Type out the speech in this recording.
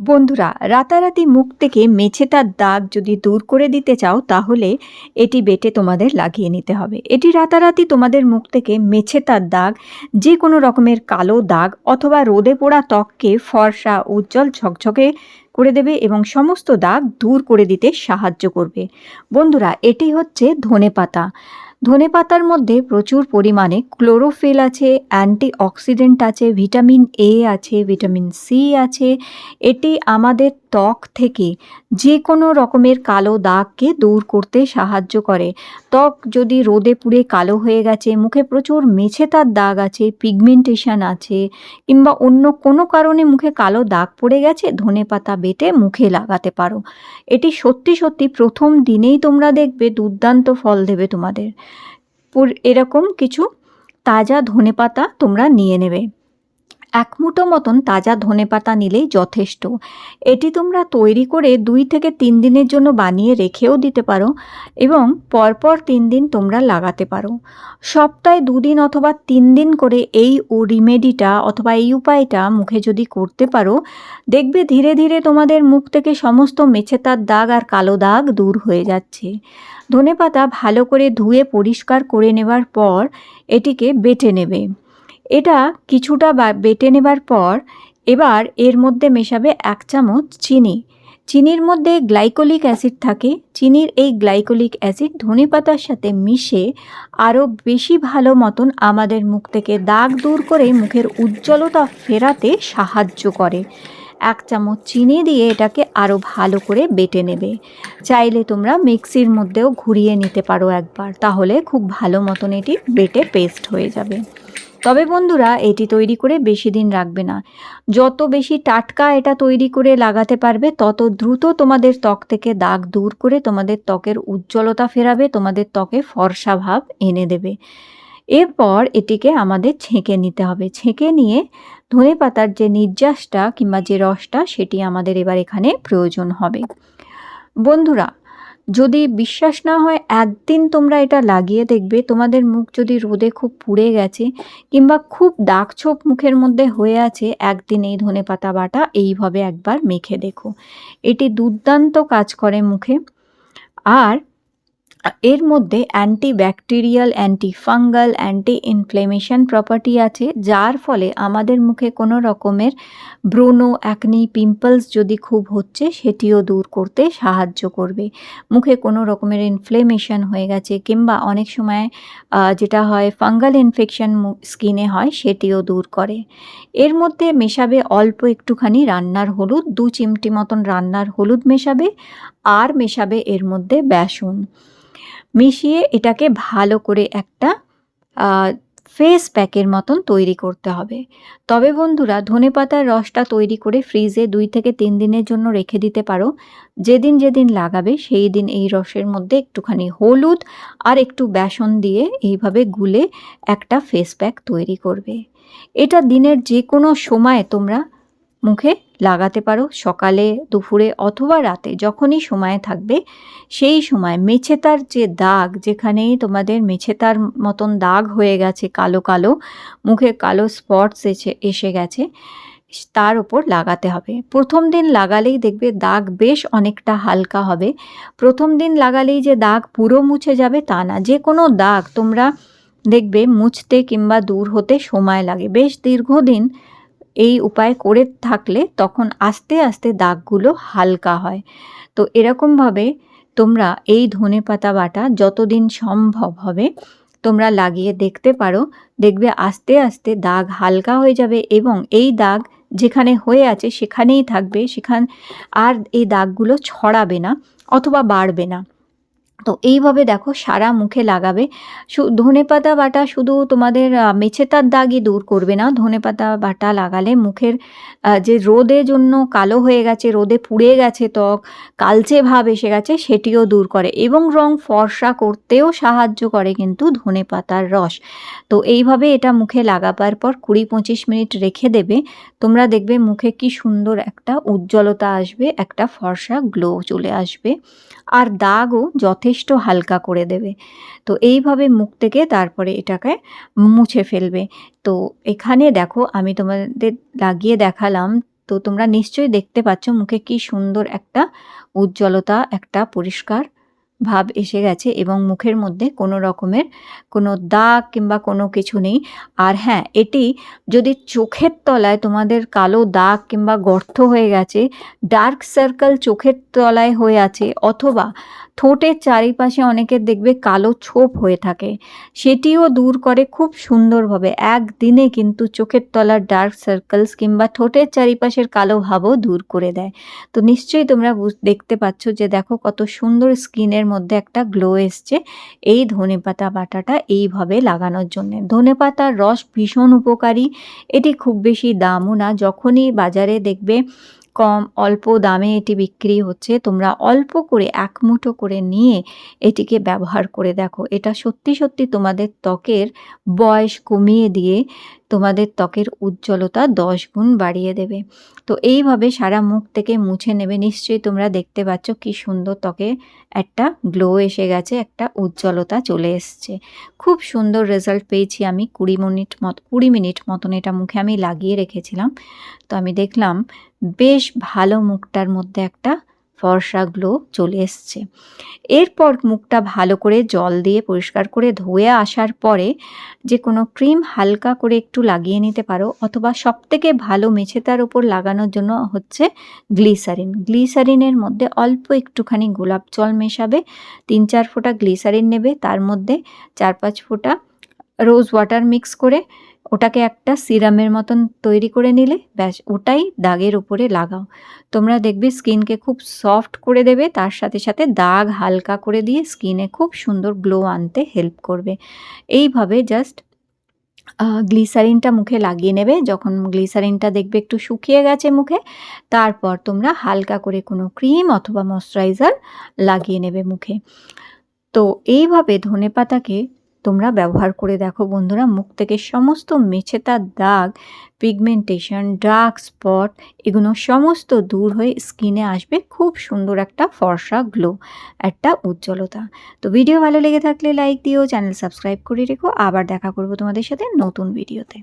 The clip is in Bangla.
বন্ধুরা, রাতারাতি মুখ থেকে মেছেতার দাগ যদি দূর করে দিতে চাও, তাহলে এটি বেটে তোমাদের লাগিয়ে নিতে হবে। এটি রাতারাতি তোমাদের মুখ থেকে মেছেতার দাগ, যে কোনো রকমের কালো দাগ অথবা রোদে পোড়া ত্বককে ফর্সা, উজ্জ্বল, ঝকঝকে করে দেবে এবং সমস্ত দাগ দূর করে দিতে সাহায্য করবে। বন্ধুরা, এটি হচ্ছে ধনেপাতা ধনেপাতার মধ্যে প্রচুর পরিমাণে ক্লোরোফিল আছে, অ্যান্টিঅক্সিডেন্ট আছে, ভিটামিন এ আছে, ভিটামিন সি আছে। এটি আমাদের ত্বক থেকে যে কোনো রকমের কালো দাগকে দূর করতে সাহায্য করে। ত্বক যদি রোদে পুড়ে কালো হয়ে গেছে, মুখে প্রচুর মেছেতার দাগ আছে পিগমেন্টেশন আছে, কিংবা অন্য কোনো কারণে মুখে কালো দাগ পড়ে গেছে, ধনেপাতা বেটে মুখে লাগাতে পারো। এটি সত্যি সত্যি প্রথম দিনেই তোমরা দেখবে, দুর্দান্ত ফল দেবে তোমাদের। এরকম কিছু তাজা ধনেপাতা তোমরা নিয়ে নেবে। এক মুঠো মতন তাজা ধনেপাতা নিলেই যথেষ্ট। এটি তোমরা তৈরি করে দুই থেকে তিন দিনের জন্য বানিয়ে রেখেও দিতে পারো এবং পরপর তিন দিন তোমরা লাগাতে পারো। সপ্তাহে দুদিন অথবা তিন দিন করে এই ও রিমেডিটা অথবা এই উপায়টা মুখে যদি করতে পারো, দেখবে ধীরে ধীরে তোমাদের মুখ থেকে সমস্ত মেছেতার দাগ আর কালো দাগ দূর হয়ে যাচ্ছে। ধনেপাতা ভালো করে ধুয়ে পরিষ্কার করে নেবার পর এটিকে বেটে নেবে। এটা কিছুটা বেটে নেবার পর এবার এর মধ্যে মেশাবে এক চামচ চিনি। চিনির মধ্যে গ্লাইকোলিক অ্যাসিড থাকে। চিনির এই গ্লাইকোলিক অ্যাসিড ধনেপাতার সাথে মিশে আরও বেশি ভালো মতন আমাদের মুখ থেকে দাগ দূর করে মুখের উজ্জ্বলতা ফেরাতে সাহায্য করে। এক চামচ চিনি দিয়ে এটাকে আরও ভালো করে বেটে নেবে। চাইলে তোমরা মিক্সির মধ্যেও ঘুরিয়ে নিতে পারো একবার, তাহলে খুব ভালো মতন এটি বেটে পেস্ট হয়ে যাবে। তবে বন্ধুরা, এটি তৈরি করে বেশি দিন রাখবে না। যত বেশি টাটকা এটা তৈরি করে লাগাতে পারবে, তত দ্রুত তোমাদের ত্বক থেকে দাগ দূর করে তোমাদের ত্বকের উজ্জ্বলতা ফেরাবে, তোমাদের ত্বকে ফর্সা ভাব এনে দেবে। এরপর এটিকে আমাদের ছেঁকে নিতে হবে। ছেঁকে নিয়ে ধনে পাতার যে নির্যাসটা কিংবা যে রসটা, সেটি আমাদের এবার এখানে প্রয়োজন হবে। বন্ধুরা, যদি বিশ্বাস না হয় একদিন তোমরা এটা লাগিয়ে দেখবে। তোমাদের মুখ যদি রোদে খুব পুড়ে গেছে কিংবা খুব দাগ ছোপ মুখের মধ্যে হয়ে আছে, একদিন এই ধনে পাতা বাটা এইভাবে একবার মেখে দেখো। এটি দুর্দান্ত কাজ করে মুখে। আর এর মধ্যে anti bacterial anti fungal anti inflammation property আছে, যার ফলে আমাদের মুখে কোনো রকমের ব্রণ অ্যাকনি, পিম্পলস যদি খুব হচ্ছে, সেটিও দূর করতে সাহায্য করবে। মুখে কোনো রকমের ইনফ্লেমেশন হয়ে গেছে, কিংবা অনেক সময় যেটা হয় ফাঙ্গাল ইনফেকশন স্কিনে হয়, সেটিও দূর করে। এর মধ্যে মেশাবে অল্প একটুখানি রান্নার হলুদ, দু চিমটি মতন রান্নার হলুদ মেশাবে, আর মেশাবে এর মধ্যে বেসন। মিশিয়ে এটাকে ভালো করে একটা ফেস প্যাকের মতন তৈরি করতে হবে। তবে বন্ধুরা ধনেপাতার রসটা তৈরি করে ফ্রিজে দুই থেকে তিন দিনের জন্য রেখে দিতে পারো। যেদিন যেদিন লাগাবে, সেই দিন এই রসের মধ্যে একটুখানি হলুদ আর একটু বেসন দিয়ে এইভাবে গুলে একটা ফেস প্যাক তৈরি করবে। এটা দিনের যে কোনো সময় তোমরা মুখে লাগাতে পারো সকালে, দুপুরে অথবা রাতে, যখনই সময় থাকবে, সেই সময় মেছেতার যে দাগ যেখানে তোমাদের মেছেতার মতন দাগ হয়ে গেছে, কালো কালো, মুখে কালো স্পটস এসে এসে গেছে, তার উপর লাগাতে হবে। প্রথম দিন লাগালেই দেখবে দাগ বেশ অনেকটা হালকা হবে। প্রথম দিন লাগালেই যে দাগ পুরো মুছে যাবে তা না। যে কোনো দাগ তোমরা দেখবে মুছতে কিংবা দূর হতে সময় লাগে। বেশ দীর্ঘদিন এই উপায় করে থাকলে তখন আস্তে আস্তে দাগগুলো হালকা হয়। তো এরকমভাবে তোমরা এই ধনেপাতা বাটা যতদিন সম্ভব হবে, তোমরা লাগিয়ে দেখতে পারো, দেখবে আস্তে আস্তে দাগ হালকা হয়ে যাবে এবং এই দাগ যেখানে হয়ে আছে সেখানেই থাকবে, সেখান আর এই দাগগুলো ছড়াবে না অথবা বাড়বে না। তো এইভাবে দেখো সারা মুখে লাগাবে। ধনেপাতা বাটা শুধু তোমাদের মেছেতার দাগই দূর করবে না। ধনেপাতা বাটা লাগালে মুখের যে রোদে জন্য কালো হয়ে গেছে, রোদে পুড়ে গেছে ত্বক, কালচে ভাব এসে গেছে, সেটিও দূর করে এবং রং ফর্সা করতেও সাহায্য করে কিন্তু ধনেপাতার রস। তো এইভাবে এটা মুখে লাগাবার পর কুড়ি পঁচিশ মিনিট রেখে দেবে। তোমরা দেখবে মুখে কি সুন্দর একটা উজ্জ্বলতা আসবে, একটা ফর্সা গ্লো চলে আসবে। আর দাগও যথেষ্ট হালকা করে দেবে। তো এইভাবে মুখ থেকে তারপরে এটাকে মুছে ফেলবে। তো এখানে দেখো আমি তোমাদের লাগিয়ে দেখালাম। তো তোমরা নিশ্চয়ই দেখতে পাচ্ছ মুখে কি সুন্দর একটা উজ্জ্বলতা, একটা পরিষ্কার ভাব এসে গেছে এবং মুখের মধ্যে কোনো রকমের কোনো দাগ কিংবা কোনো কিছু নেই। আর হ্যাঁ এটি যদি চোখের তলায় তোমাদের কালো দাগ কিংবা গর্ত হয়ে গেছে, ডার্ক সার্কেল চোখের তলায় হয়ে আছে অথবা ঠোঁটের চারিপাশে অনেকের দেখবে কালো ছোপ হয়ে থাকে। সেটিও দূর করে খুব সুন্দরভাবে। একদিনে কিন্তু চোখের তলার ডার্ক সার্কেলস কিংবা ঠোঁটের চারিপাশের কালো ভাবও দূর করে দেয়। তো নিশ্চয়ই তোমরা দেখতে পাচ্ছ যে দেখো কত সুন্দর স্কিনের মধ্যে একটা গ্লো এসছে এই ধনেপাতা বাটাটা এইভাবে লাগানোর জন্য। ধনেপাতার রস ভীষণ উপকারী। এটি খুব বেশি দামও না। যখনই বাজারে দেখবে কম, অল্প দামে এটি বিক্রি হচ্ছে। তোমরা অল্প করে এক মুঠো করে নিয়ে এটিকে ব্যবহার করে দেখো। এটা সত্যি সত্যি তোমাদের ত্বকের বয়স কমিয়ে দিয়ে তোমাদের ত্বকের উজ্জ্বলতা দশ গুণ বাড়িয়ে দেবে। তো এইভাবে সারা মুখ থেকে মুছে নেবে। নিশ্চয়ই তোমরা দেখতে পাচ্ছ কি সুন্দর ত্বকে একটা গ্লো এসে গেছে, একটা উজ্জ্বলতা চলে এসছে। খুব সুন্দর রেজাল্ট পেয়েছি আমি কুড়ি মিনিট মত, কুড়ি মিনিট মতন এটা মুখে আমি লাগিয়ে রেখেছিলাম। তো আমি দেখলাম বেশ ভালো মুখটার মধ্যে একটা ফর্সা গ্লো চলে এসছে। এরপর মুখটা ভালো করে জল দিয়ে পরিষ্কার করে ধুয়ে আসার পরে যে কোনো ক্রিম হালকা করে একটু লাগিয়ে নিতে পারো অথবা সবথেকে ভালো মেছেতার ওপর লাগানোর জন্য হচ্ছে গ্লিসারিন। গ্লিসারিনের মধ্যে অল্প একটুখানি গোলাপ জল মেশাবে, তিন চার ফোঁটা গ্লিসারিন নেবে, তার মধ্যে চার পাঁচ ফোঁটা রোজ ওয়াটার মিক্স করে ওটাকে একটা সিরামের মতন তৈরি করে নিলে, ব্যাস, ওটাই দাগের উপরে লাগাও। তোমরা দেখবে স্কিনকে খুব সফট করে দেবে, তার সাথে সাথে দাগ হালকা করে দিয়ে স্কিনে খুব সুন্দর গ্লো আনতে হেল্প করবে। এইভাবে জাস্ট গ্লিসারিনটা মুখে লাগিয়ে নেবে, যখন গ্লিসারিনটা দেখবে একটু শুকিয়ে গেছে মুখে, তারপর তোমরা হালকা করে কোনো ক্রিম অথবা ময়শ্চারাইজার লাগিয়ে নেবে মুখে। তো এইভাবে ধনেপাতাকে তোমরা ব্যবহার করে দেখো বন্ধুরা, মুখ থেকে সমস্ত মেছেতার দাগ পিগমেন্টেশন ডার্ক স্পট এগুলো সমস্ত দূর হয়ে স্কিনে আসবে। খুব সুন্দর একটা ফর্সা গ্লো একটা উজ্জ্বলতা। তো ভিডিও ভালো লেগে থাকলে লাইক দিও চ্যানেল সাবস্ক্রাইব করে রেখো। আবার দেখা করব তোমাদের সাথে নতুন ভিডিওতে